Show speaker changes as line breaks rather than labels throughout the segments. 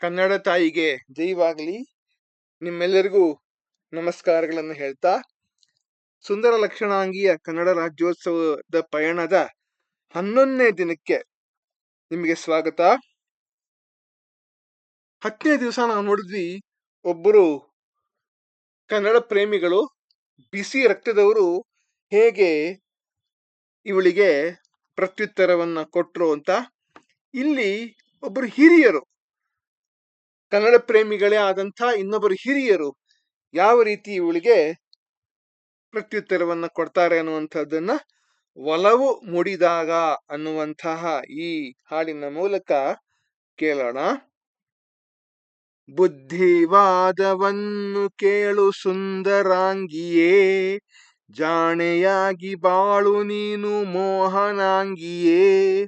ಕನ್ನಡ ತಾಯಿಗೆ ಜೈವಾಗಲಿ ನಿಮ್ಮೆಲ್ಲರಿಗೂ ನಮಸ್ಕಾರಗಳನ್ನು ಹೇಳ್ತಾ, ಸುಂದರ ಲಕ್ಷಣಾಂಗಿಯ ಕನ್ನಡ ರಾಜ್ಯೋತ್ಸವದ ಪಯಣದ ಹನ್ನೊಂದನೇ ದಿನಕ್ಕೆ ನಿಮಗೆ ಸ್ವಾಗತ. ಹತ್ತನೇ ದಿವಸ ನಾವು ನೋಡಿದ್ವಿ ಒಬ್ಬರು ಕನ್ನಡ ಪ್ರೇಮಿಗಳು ಬಿಸಿ ರಕ್ತದವರು ಹೇಗೆ ಇವಳಿಗೆ ಪ್ರತ್ಯುತ್ತರವನ್ನ ಕೊಟ್ರು ಅಂತ. ಇಲ್ಲಿ ಒಬ್ಬರು ಹಿರಿಯರು. ಕನ್ನಡ ಪ್ರೇಮಿಗಳೇ ಆದಂಥ ಇನ್ನೊಬ್ಬರು ಹಿರಿಯರು ಯಾವ ರೀತಿ ಇವಳಿಗೆ ಪ್ರತ್ಯುತ್ತರವನ್ನು ಕೊಡ್ತಾರೆ ಅನ್ನುವಂಥದ್ದನ್ನ ಒಲವು ಮುಡಿದಾಗ ಅನ್ನುವಂತಹ ಈ ಹಾಡಿನ ಮೂಲಕ ಕೇಳೋಣ. ಬುದ್ಧಿವಾದವನ್ನು ಕೇಳು ಸುಂದರಾಂಗಿಯೇ, ಜಾಣೆಯಾಗಿ ಬಾಳು ನೀನು ಮೋಹನಾಂಗಿಯೇ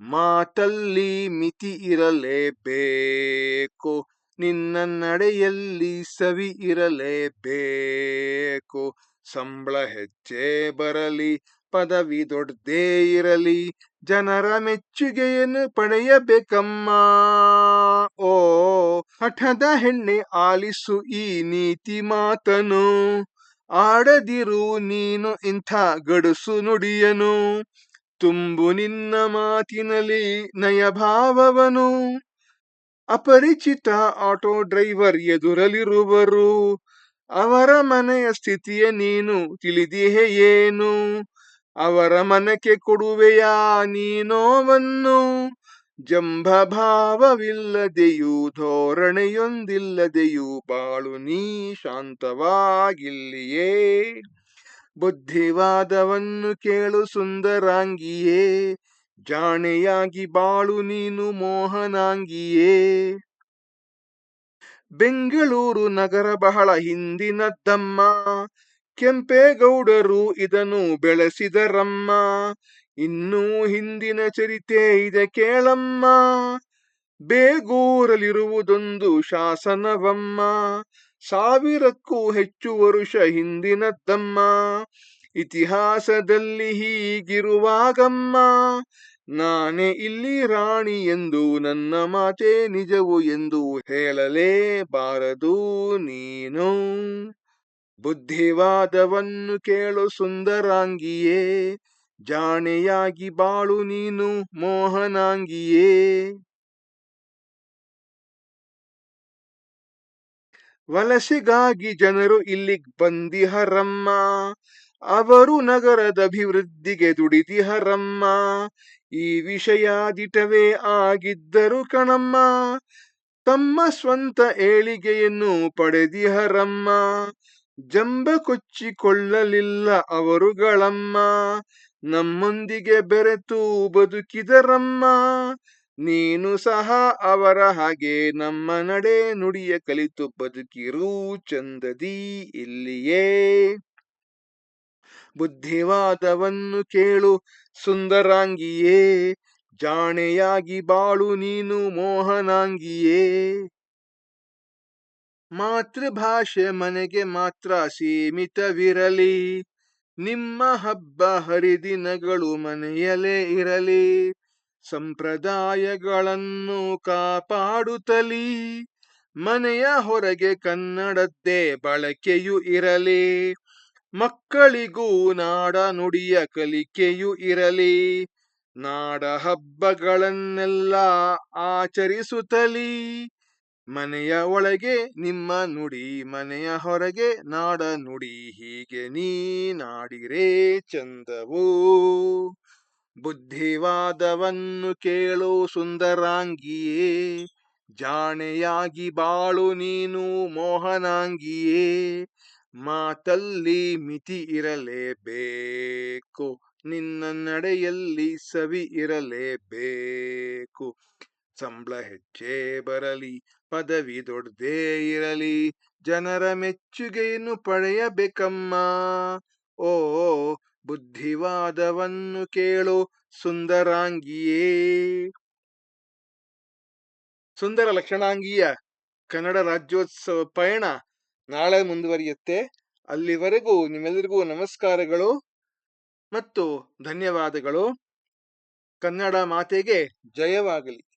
ಮಾತಲ್ಲಿ ಮಿತಿ ಇರಲೇಬೇಕು. ನಿನ್ನ ನಡೆಯಲ್ಲಿ ಸವಿ ಇರಲೇಬೇಕು. ಸಂಬಳ ಹೆಚ್ಚೆ ಬರಲಿ, ಪದವಿ ದೊಡ್ಡದೇ ಇರಲಿ, ಜನರ ಮೆಚ್ಚುಗೆಯನ್ನು ಪಡೆಯಬೇಕಮ್ಮ. ಓ, ಹಠದ ಹೆಣ್ಣೆ ಆಲಿಸು ಈ ನೀತಿ ಮಾತನು. ಆಡದಿರು ನೀನು ಇಂಥ ಗಡುಸು ನುಡಿಯನು. ತುಂಬು ನಿನ್ನ ಮಾತಿನಲ್ಲಿ ನಯಭಾವವನು. ಅಪರಿಚಿತ ಆಟೋ ಡ್ರೈವರ್ ಎದುರಲಿರುವರು. ಅವರ ಮನೆಯ ಸ್ಥಿತಿಯ ನೀನು ತಿಳಿದಿಹೆ ಏನು? ಅವರ ಮನಕ್ಕೆ ಕೊಡುವೆಯಾ ನೀನೋವನ್ನು? ಜಂಭಭಾವವಿಲ್ಲದೆಯೂ ಧೋರಣೆಯೊಂದಿಲ್ಲದೆಯೂ ಬಾಳು ನೀ ಶಾಂತವಾಗಿಲ್ಲಿಯೇ. ಬುದ್ಧಿವಾದವನ್ನು ಕೇಳು ಸುಂದರಾಂಗಿಯೇ, ಜಾಣೆಯಾಗಿ ಬಾಳು ನೀನು ಮೋಹನಾಂಗಿಯೇ. ಬೆಂಗಳೂರು ನಗರ ಬಹಳ ಹಿಂದಿನದ್ದಮ್ಮ, ಕೆಂಪೇಗೌಡರು ಇದನ್ನು ಬೆಳೆಸಿದರಮ್ಮ, ಇನ್ನೂ ಹಿಂದಿನ ಚರಿತೆ ಇದೆ ಕೇಳಮ್ಮ. ಬೇಗೂರಲಿರುವುದೊಂದು ಶಾಸನವಮ್ಮ ಸಾವಿರಕ್ಕೂ ಹೆಚ್ಚು ವರುಷ ತಮ್ಮ ಇತಿಹಾಸದಲ್ಲಿ ಹೀಗಿರುವಾಗಮ್ಮ, ನಾನೇ ಇಲ್ಲಿ ರಾಣಿ ಎಂದು ನನ್ನ ಮಾತೆ ನಿಜವು ಎಂದು ಹೇಳಲೇಬಾರದು ನೀನು. ಬುದ್ಧಿವಾದವನ್ನು ಕೇಳು ಸುಂದರಾಂಗಿಯೇ, ಜಾಣೆಯಾಗಿ ಬಾಳು ನೀನು ಮೋಹನಾಂಗಿಯೇ. ವಲಸೆಗಾಗಿ ಜನರು ಇಲ್ಲಿಗ್ ಬಂದಿಹರಮ್ಮ. ಅವರು ನಗರದ ಅಭಿವೃದ್ಧಿಗೆ ದುಡಿದಿಹರಮ್ಮ ಈ ವಿಷಯಾದಿಟವೇ ಆಗಿದ್ದರು ಕಣಮ್ಮ. ತಮ್ಮ ಸ್ವಂತ ಏಳಿಗೆಯನ್ನು ಪಡೆದಿಹರಮ್ಮ. ಜಂಬ ಕೊಚ್ಚಿಕೊಳ್ಳಲಿಲ್ಲ ಅವರುಗಳಮ್ಮ. ನಮ್ಮೊಂದಿಗೆ ಬೆರೆತು ಬದುಕಿದರಮ್ಮ. ನೀನು ಸಹ ಅವರ ಹಾಗೆ ನಮ್ಮ ನಡೆ ನುಡಿಯ ಕಲಿತು ಬದುಕಿರು ಚಂದದಿ ಇಲ್ಲಿಯೇ. ಬುದ್ಧಿವಾದವನ್ನು ಕೇಳು ಸುಂದರಾಂಗಿಯೇ, ಜಾಣೆಯಾಗಿ ಬಾಳು ನೀನು ಮೋಹನಾಂಗಿಯೇ. ಮಾತೃಭಾಷೆ ಮನೆಗೆ ಮಾತ್ರ ಸೀಮಿತವಿರಲಿ, ನಿಮ್ಮ ಹಬ್ಬ ಹರಿದಿನಗಳು ಮನೆಯಲ್ಲೇ ಇರಲಿ. ಸಂಪ್ರದಾಯಗಳನ್ನು ಕಾಪಾಡುತ್ತಲಿ. ಮನೆಯ ಹೊರಗೆ ಕನ್ನಡದ್ದೇ ಬಳಕೆಯು ಇರಲಿ. ಮಕ್ಕಳಿಗೂ ನಾಡ ನುಡಿಯ ಕಲಿಕೆಯು ಇರಲಿ. ನಾಡ ಹಬ್ಬಗಳನ್ನೆಲ್ಲ ಆಚರಿಸುತ್ತಲಿ. ಮನೆಯ ಒಳಗೆ ನಿಮ್ಮ ನುಡಿ, ಮನೆಯ ಹೊರಗೆ ನಾಡ ನುಡಿ, ಹೀಗೆ ನೀ ನಾಡಿರೇ ಚಂದವು. ಬುದ್ಧಿವಾದವನ್ನು ಕೇಳು ಸುಂದರಾಂಗಿಯೇ, ಜಾಣೆಯಾಗಿ ಬಾಳು ನೀನು ಮೋಹನಾಂಗಿಯೇ, ಮಾತಲ್ಲಿ ಮಿತಿ ಇರಲೇಬೇಕು, ನಿನ್ನ ನಡೆಯಲ್ಲಿ ಸವಿ ಇರಲೇಬೇಕು. ಸಂಬಳ ಹೆಚ್ಚೇ ಬರಲಿ, ಪದವಿ ದೊಡ್ಡದೇ ಇರಲಿ, ಜನರ ಮೆಚ್ಚುಗೆಯನ್ನು ಪಡೆಯಬೇಕಮ್ಮ. ಓ ಬುದ್ಧಿವಾದವನ್ನು ಕೇಳು ಸುಂದರಾಂಗಿಯೇ. ಸುಂದರ ಲಕ್ಷಣಾಂಗಿಯ ಕನ್ನಡ ರಾಜ್ಯೋತ್ಸವ ಪಯಣ ನಾಳೆ ಮುಂದುವರಿಯುತ್ತೆ. ಅಲ್ಲಿವರೆಗೂ ನಿಮ್ಮೆಲ್ಲರಿಗೂ ನಮಸ್ಕಾರಗಳು ಮತ್ತು ಧನ್ಯವಾದಗಳು. ಕನ್ನಡ ಮಾತೆಗೆ ಜಯವಾಗಲಿ.